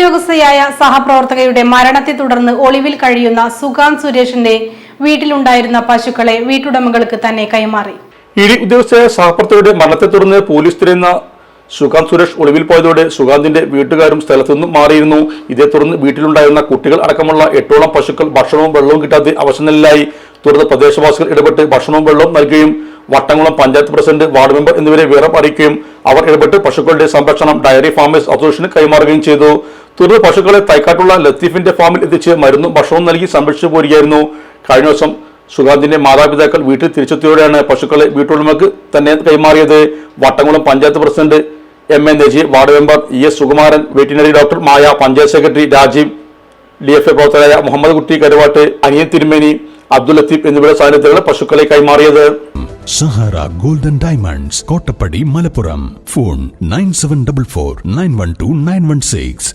ഉദ്യോഗസ്ഥയായ സഹപ്രവർത്തകയുടെ മരണത്തെ തുടർന്ന് ഒളിവിൽ കഴിയുന്ന സുകാന്ത് സുരേഷിന്റെ വീട്ടിലുണ്ടായിരുന്ന പശുക്കളെ വീട്ടുടമകൾക്ക് തന്നെ കൈമാറി. ഇടി ഉദ്യോഗസ്ഥയായ സഹപ്രവർത്തകയുടെ മരണത്തെ തുടർന്ന് പോലീസ് തിരയുന്ന സുകാന്ത് സുരേഷ് ഒളിവിൽ പോയതോടെ സുകാന്തിന്റെ വീട്ടുകാരും സ്ഥലത്തു നിന്നും മാറിയിരുന്നു. ഇതേ തുടർന്ന് വീട്ടിലുണ്ടായിരുന്ന കുട്ടികൾ അടക്കമുള്ള എട്ടോളം പശുക്കൾ ഭക്ഷണവും വെള്ളവും കിട്ടാതെ അവശനിലായി. തുടർന്ന് പ്രദേശവാസികൾ ഇടപെട്ട് ഭക്ഷണവും വെള്ളവും നൽകുകയും Vattamkulam panchayat president ward member എന്നിവരെ വിവരം അറിയിക്കുകയും അവർ ഇടപെട്ട് പശുക്കളുടെ സംരക്ഷണം ഡയറി ഫാമേഴ്സ് അസോസിയേഷന് കൈമാറുകയും ചെയ്തു. തുടർന്ന് പശുക്കളെ തൈക്കാട്ടുള്ള ലത്തീഫിന്റെ ഫാമിൽ എത്തിച്ച് മരുന്നും ഭക്ഷണവും നൽകി സംരക്ഷിച്ചു പോരുകയായിരുന്നു. കഴിഞ്ഞ ദിവസം സുഗാന്തിന്റെ മാതാപിതാക്കൾ വീട്ടിൽ തിരിച്ചെത്തിയോടെയാണ് പശുക്കളെ വീട്ടുടമക്ക് തന്നെ കൈമാറിയത്. Vattamkulam panchayat president M A Najeer ward member E S Sukumaran veterinary doctor Maya panchayat secretary Rajeev D F A പ്രവർത്തകരായ മുഹമ്മദ് കുട്ടി കരുവാട്ട് അനിയൻ തിരുമേനി അബ്ദുൽ ലത്തീഫ് എന്നിവരുടെ സാന്നിധ്യത്തിലാണ് പശുക്കളെ കൈമാറിയത്. Sahara golden diamonds Kottappadi Malappuram. Phone nine seven double four nine one two nine one six.